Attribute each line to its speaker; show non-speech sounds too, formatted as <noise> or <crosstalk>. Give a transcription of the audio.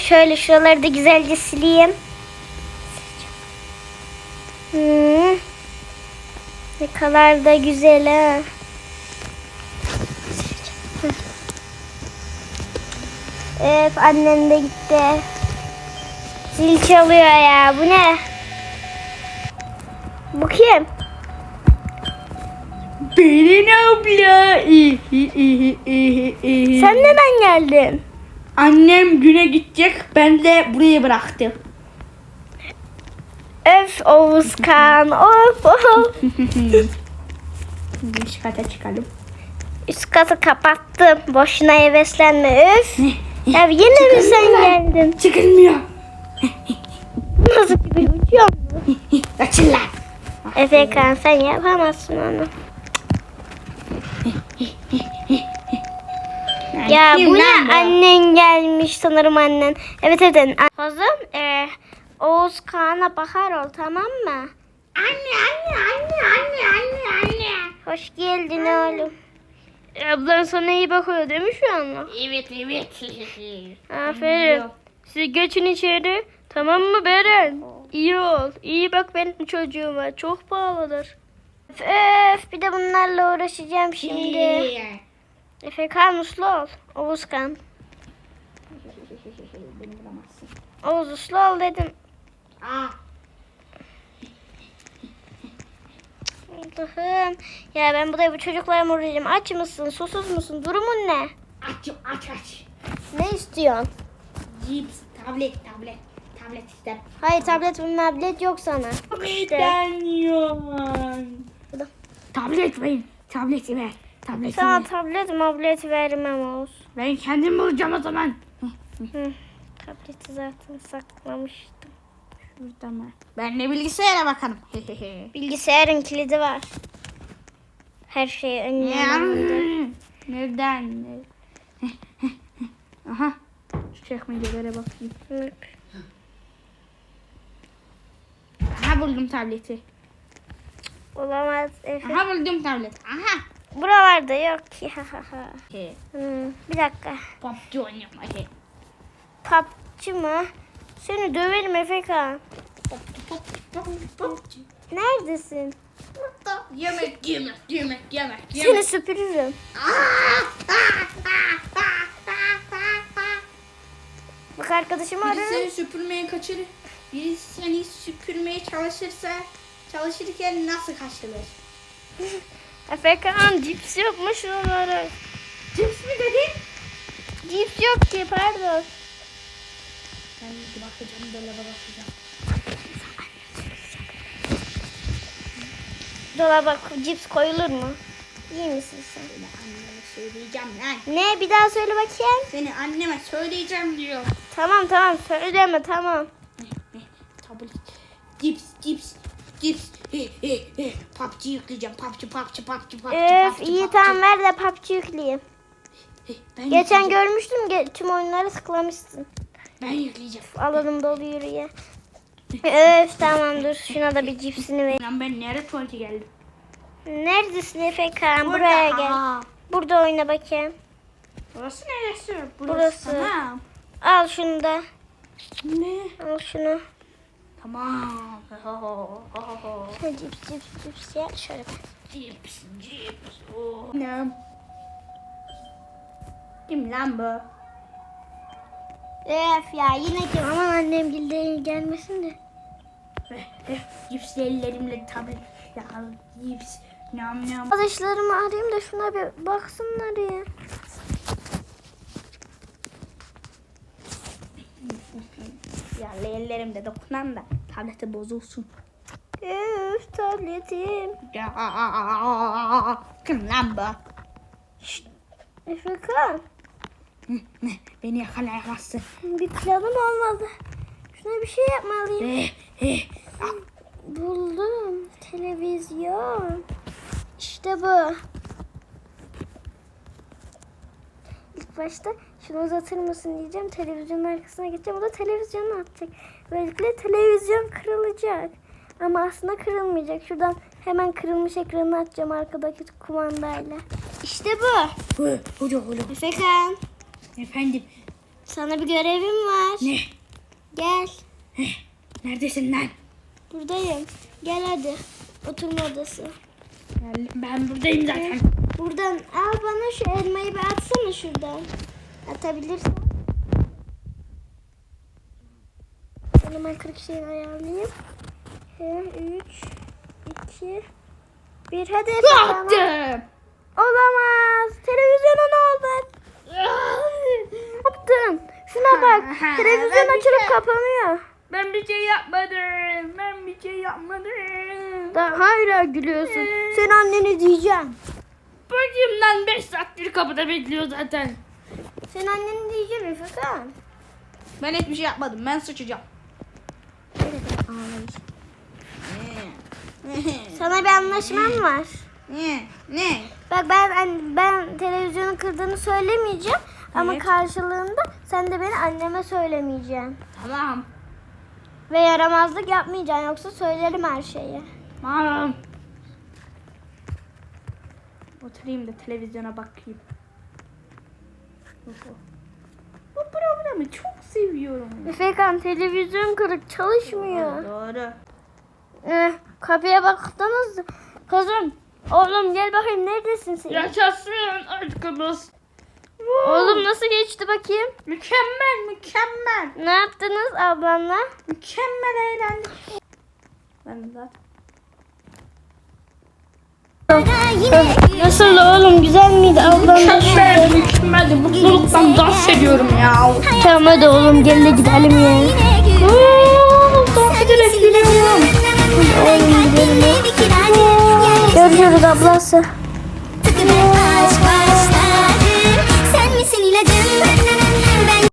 Speaker 1: Şöyle şuraları da güzelce sileyim. Hmm. Ne kadar da güzel ha. Evet annem de gitti. Zil çalıyor ya. Bu ne? Bu kim?
Speaker 2: Berin abla.
Speaker 1: Sen neden geldin?
Speaker 2: Annem güne gidecek. Ben de buraya bıraktım.
Speaker 1: Öf Oğuzkan. Of of. <laughs>
Speaker 2: Üst kata çıkalım.
Speaker 1: Üst katı kapattım. Boşuna heveslenme. Öf. Ya yine mi sen geldin?
Speaker 2: Çıkılmıyor.
Speaker 1: Nasıl bir uçuyor mu? <laughs>
Speaker 2: Açın lan.
Speaker 1: Efekan sen yapamazsın onu. <laughs> Ya
Speaker 2: Kim
Speaker 1: bu
Speaker 2: lan
Speaker 1: ne annen gelmiş sanırım annen. Evet evet. Kızım e, Oğuz Kaan'a bakar ol tamam mı?
Speaker 2: Anne anne anne anne anne anne.
Speaker 1: Hoş geldin oğlum. Ablan sana iyi bakıyor değil mi şu anda?
Speaker 2: Evet evet. <laughs>
Speaker 1: Aferin. Siz geçin içeri. Tamam mı Beren? İyi ol. İyi bak benim çocuğuma. Çok pahalıdır. Öf, öf bir de bunlarla uğraşacağım şimdi. Efekan uslu ol. Oğuzkan.
Speaker 2: Beni bulamazsın.
Speaker 1: Oğuz uslu ol dedim.
Speaker 2: Aa.
Speaker 1: Allah'ım. Ya ben burada bu çocuklara mı uğrayacağım? Aç mısın? Susuz musun? Durumun ne?
Speaker 2: Aç aç aç.
Speaker 1: Ne istiyorsun?
Speaker 2: Cips, tablet, tablet, tablet ister.
Speaker 1: Hayır tablet tablet yok sana. Yok.
Speaker 2: Neden?
Speaker 1: Burada.
Speaker 2: Tablet ver, tableti ver. Tableti
Speaker 1: Sana tablet mablet vermem Oğuz.
Speaker 2: Ben kendim bulacağım o zaman.
Speaker 1: Hı. Tableti zaten saklamıştım.
Speaker 2: Şurada mı? Ben ne bilgisayara bakalım. <laughs>
Speaker 1: Bilgisayarın kilidi var. Her şey önlemde.
Speaker 2: Neden? Aha. Şu çekmecelere bakayım. Aha buldum tableti.
Speaker 1: Olamaz Efe.
Speaker 2: Aha buldum tablet. Aha.
Speaker 1: Buralarda yok ki. <laughs>
Speaker 2: He.
Speaker 1: Hmm, bir dakika.
Speaker 2: PUBG oynuyorum. He.
Speaker 1: Papçı mı? Seni döverim Efekan.
Speaker 2: PUBG.
Speaker 1: Neredesin?
Speaker 2: Yemek, yemek, yemek, yemek,
Speaker 1: Seni süpürürüm. Bak arkadaşımı
Speaker 2: Biri
Speaker 1: ararım.
Speaker 2: seni süpürmeye kaçırır. Biri seni süpürmeye çalışırsa çalışırken nasıl kaçılır? <laughs>
Speaker 1: Efekan cips yokmuş onları.
Speaker 2: Cips mi dedin?
Speaker 1: Cips yok ki pardon.
Speaker 2: Ben bir bakacağım, dolaba bakacağım.
Speaker 1: Dolaba cips koyulur mu? İyi misin sen?
Speaker 2: Seni anneme söyleyeceğim lan.
Speaker 1: Ne bir daha söyle bakayım.
Speaker 2: Seni anneme söyleyeceğim diyor.
Speaker 1: Tamam tamam söyleme tamam.
Speaker 2: Tablet. Cips, cips, he. PUBG yükleyeceğim. PUBG, PUBG, PUBG, PUBG,
Speaker 1: Öf
Speaker 2: PUBG,
Speaker 1: iyi
Speaker 2: PUBG.
Speaker 1: tamam ver de PUBG yükleyeyim.
Speaker 2: Ben
Speaker 1: Geçen
Speaker 2: yükleyeceğim.
Speaker 1: görmüştüm ge- tüm oyunları tıklamışsın.
Speaker 2: Ben yükleyeceğim.
Speaker 1: Alanım dolu yürüye. Öf tamam dur şuna da bir cipsini ver.
Speaker 2: Lan ben nereye tuvalete geldim?
Speaker 1: Neredesin Efekan?
Speaker 2: Burada.
Speaker 1: Buraya gel.
Speaker 2: Aa,
Speaker 1: Burada oyna bakayım.
Speaker 2: Burası neresi?
Speaker 1: Burası.
Speaker 2: Tamam.
Speaker 1: Al şunu da.
Speaker 2: Ne?
Speaker 1: Al şunu.
Speaker 2: Tamam.
Speaker 1: Şöyle cips cips cips ya. Şöyle.
Speaker 2: Cips, cips. Oh. Ne? Kim lan bu?
Speaker 1: Öf ya yine kim? Aman annem gilde gelmesin de.
Speaker 2: Eh, eh, Cipsli ellerimle tablet. Ya cips. Nam nam.
Speaker 1: Arkadaşlarımı arayayım da şuna bir baksınlar ya.
Speaker 2: Ya ellerimde dokunan da tableti bozulsun.
Speaker 1: Öf tabletim.
Speaker 2: Ya kim lan bu? Şşt,
Speaker 1: Efekan.
Speaker 2: ne? Beni yakalayamazsın.
Speaker 1: Bir planım olmadı. Şuna bir şey yapmalıyım.
Speaker 2: Eh, eh.
Speaker 1: Buldum. Televizyon. İşte bu. İlk başta şunu uzatır mısın diyeceğim. Televizyonun arkasına geçeceğim. O da televizyonu atacak. Böylelikle televizyon kırılacak. Ama aslında kırılmayacak. Şuradan hemen kırılmış ekranı açacağım arkadaki kumandayla. İşte bu.
Speaker 2: Hadi oğlum.
Speaker 1: Efekan.
Speaker 2: Efendim.
Speaker 1: Sana bir görevim var.
Speaker 2: Ne?
Speaker 1: Gel.
Speaker 2: Neredesin lan?
Speaker 1: Buradayım. Gel hadi. Oturma odası.
Speaker 2: Ben buradayım zaten.
Speaker 1: Buradan al bana şu elmayı bir atsana şuradan. Atabilirsen. Ben hemen 40 şeyi ayarlayayım. 3, 2, 1. Hadi.
Speaker 2: Attım.
Speaker 1: Olamaz. Televizyona ne oldu? <laughs> Yaptın. Şuna bak. Televizyon
Speaker 2: ben
Speaker 1: açılıp
Speaker 2: şey-
Speaker 1: kapanıyor.
Speaker 2: Ben bir şey yapmadım. Ben bir şey yapmadım.
Speaker 1: Daha hala gülüyorsun. Sen anneni diyeceğim.
Speaker 2: Bacım lan 5 saattir kapıda bekliyor zaten.
Speaker 1: Sen anneni diyeceğim Efekan.
Speaker 2: Ben hiçbir şey yapmadım. Ben sıçacağım.
Speaker 1: Sana bir anlaşmam var.
Speaker 2: Ne? Ne?
Speaker 1: Bak ben ben, ben televizyonu kırdığını söylemeyeceğim ama
Speaker 2: Evet.
Speaker 1: karşılığında sen de beni anneme söylemeyeceksin.
Speaker 2: Tamam.
Speaker 1: Ve yaramazlık yapmayacaksın yoksa söylerim her şeyi.
Speaker 2: Tamam. Oturayım da televizyona bakayım. Oho. <laughs> Bu programı çok seviyorum.
Speaker 1: Efekan televizyon kırık çalışmıyor.
Speaker 2: Doğru.
Speaker 1: Eh, kapıya baktınız. Kızım oğlum gel bakayım neredesin sen?
Speaker 2: Yaşasın aşkımız.
Speaker 1: Oğlum nasıl geçti bakayım?
Speaker 2: Mükemmel, mükemmel.
Speaker 1: Ne yaptınız ablanla?
Speaker 2: Mükemmel eğlendik. Ben de zaten.
Speaker 1: Nasıl oğlum güzel miydi ablanla?
Speaker 2: Mükemmel, mükemmeldi. Mutluluktan dans ediyorum ya.
Speaker 1: Tamam hadi oğlum gel de gidelim ya.
Speaker 2: Oo, dans ederek gidiyorum.
Speaker 1: Görüşürüz ablası.
Speaker 3: Aşk var